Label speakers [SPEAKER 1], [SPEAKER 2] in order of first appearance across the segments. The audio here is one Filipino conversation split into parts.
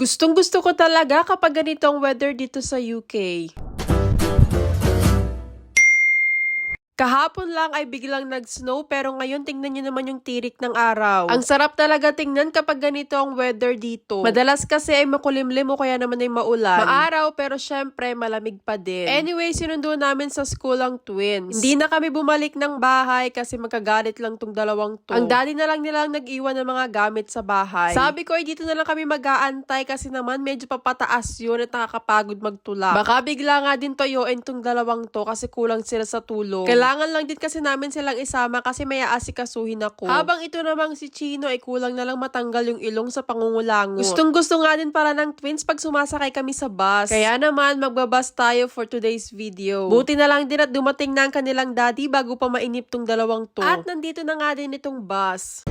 [SPEAKER 1] Gustong gusto ko talaga kapag ganito ang weather dito sa UK. Kahapon lang ay biglang nag-snow pero ngayon tingnan nyo naman yung tirik ng araw. Ang sarap talaga tingnan kapag ganito ang weather dito. Madalas kasi ay makulimlim o kaya naman ay maulan. Maaraw pero syempre malamig pa din. Anyway, sinundo namin sa school ang twins. Hindi na kami bumalik ng bahay kasi magkagalit lang tong dalawang to. Ang daddy na lang nilang nag-iwan ng mga gamit sa bahay. Sabi ko ay dito na lang kami mag-aantay kasi naman medyo papataas yun at nakakapagod magtulak. Baka bigla nga din toyoin tong dalawang to kasi kulang sila sa tulog. Kailangan lang din kasi namin silang isama kasi may aasikasuhin ako. Habang ito namang si Chino ay kulang na lang matanggal yung ilong sa pangungulangot. Gustong gusto nga din para ng twins pag sumasakay kami sa bus. Kaya naman magbabas tayo for today's video. Buti na lang din at dumating na ang kanilang daddy bago pa mainip tong dalawang to. At nandito na nga din itong bus.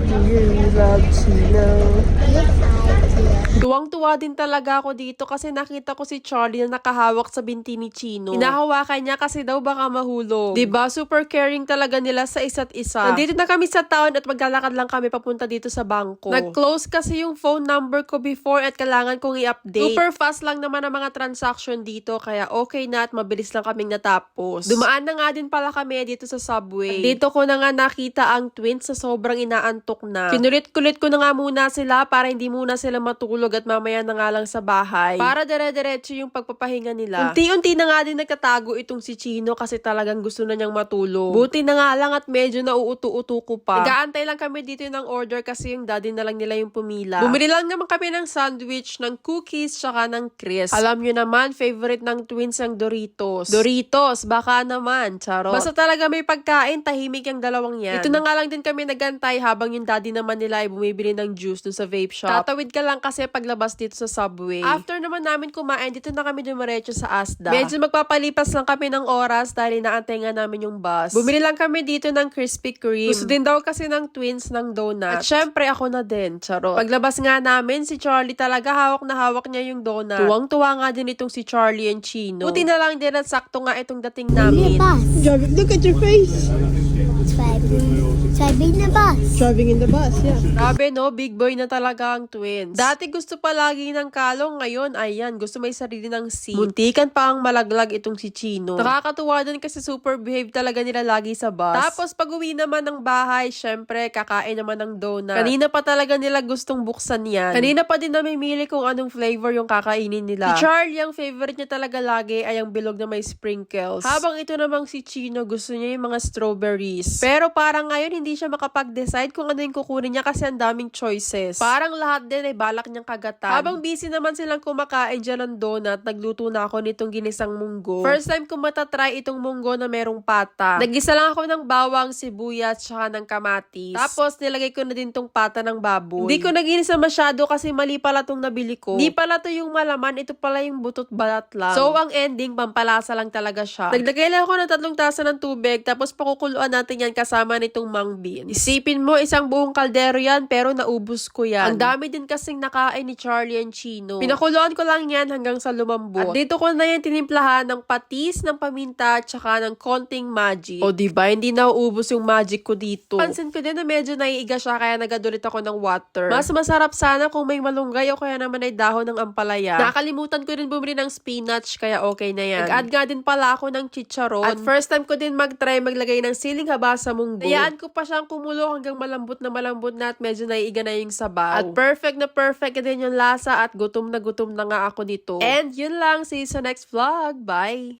[SPEAKER 1] Tuwang-tuwa din talaga ako dito kasi nakita ko si Charlie na nakahawak sa binti ni Chino. Hinahawakan niya kasi daw baka mahulog. 'Di ba Super caring talaga nila sa isa't isa. Nandito na kami sa town at maglalakad lang kami papunta dito sa bangko. Nag-close kasi yung phone number ko before at kailangan kong i-update. Super fast lang naman ang mga transaction dito kaya okay na at mabilis lang kaming natapos. Dumaan na nga din pala kami dito sa subway. At dito ko na nga nakita ang twins sa sobrang inaantok na. Kinulit-kulit ko na nga muna sila para hindi muna sila matulog at mamaya na nga lang sa bahay. Para dire-diretso yung pagpapahinga nila. Unti-unti na nga din nagtatago itong si Chino kasi talagang gusto na niyang matulog. Buti na nga lang at medyo nauuto-uto ko pa. Nagaantay lang kami dito ng order kasi yung daddy na lang nila yung pumila. Bumili lang naman kami ng sandwich, ng cookies, tsaka ng crisp. Alam nyo naman, favorite ng twins ang Doritos. Doritos, baka naman, charo. Basta talaga may pagkain, tahimik yung dalawang yan. Ito na nga lang din kami nagantay habang yung daddy naman nila ay bumibili ng juice dun sa vape shop. Tatawid ka lang kasi paglabas dito sa subway. After naman namin kumain, dito na kami dumiretso sa Asda. Medyo magpapalipas lang kami ng oras dahil inaantay nga namin yung bus. Bumili lang kami dito ng Krispy Kreme. Gusto din daw kasi ng twins ng donut. At syempre ako na din, charo. Paglabas nga namin, si Charlie talaga hawak na hawak niya yung donut. Tuwang-tuwa nga din itong si Charlie and Chino. Buti na lang din at sakto nga itong dating namin.
[SPEAKER 2] look at your face.
[SPEAKER 3] Driving, the bus.
[SPEAKER 2] Driving in the bus, yeah.
[SPEAKER 1] Grabe no, big boy na talaga ang twins. Dati gusto pa lagi ng kalong, ngayon ayan, gusto may sarili ng seat. Muntikan pa ang malaglag itong si Chino. Nakakatuwa din kasi super behave talaga nila lagi sa bus. Tapos pag uwi naman ng bahay, syempre kakain naman ng donut. Kanina pa talaga nila gustong buksan yan. Kanina pa din namimili kung anong flavor yung kakainin nila. Si Charlie, ang favorite niya talaga lagi ay ang bilog na may sprinkles. Habang ito namang si Chino, gusto niya yung mga strawberries. Pero parang ngayon hindi siya makapag-decide kung ano yung kukunin niya kasi ang daming choices. Parang lahat din ay balak niyang kagatan. Habang busy naman silang kumakain dyan ng donut, nagluto na ako nitong ginisang munggo. First time ko matatry itong munggo na merong pata. Nagisa lang ako ng bawang, sibuyas, tsaka ng kamatis. Tapos nilagay ko na din tong pata ng baboy. Hindi ko naginisa masyado kasi mali pala tong nabili ko. Hindi pala to yung malaman, ito pala yung butot balat lang. So ang ending, pampalasa lang talaga siya. Naglagay lang ako ng tatlong tasa ng tubig, tapos pakukuluan natin yan kasama nitong mung beans. Isipin mo, isang buong kaldero yan, pero naubos ko yan. Ang dami din kasing nakain ni Charlie and Chino. Pinakuluan ko lang yan hanggang sa lumambot. At dito ko na yan tinimplahan ng patis, ng paminta, tsaka ng konting magic. O diba, hindi nauubos yung magic ko dito. Pansin ko din na medyo naiiga siya, kaya nagadulit ako ng water. Mas masarap sana kung may malunggay o kaya naman ay dahon ng ampalaya. Nakalimutan ko din bumili ng spinach, kaya okay na yan. Nag-add nga din pala ako ng chicharon. At first time ko din mag-try maglagay ng siling haba sa munggo. Hayaan ko pa siyang kumulo hanggang malambot na malambot na at medyo naiiga na yung sabaw. At perfect na perfect din yung lasa at gutom na gutom na nga ako nito. And yun lang. See you sa next vlog. Bye!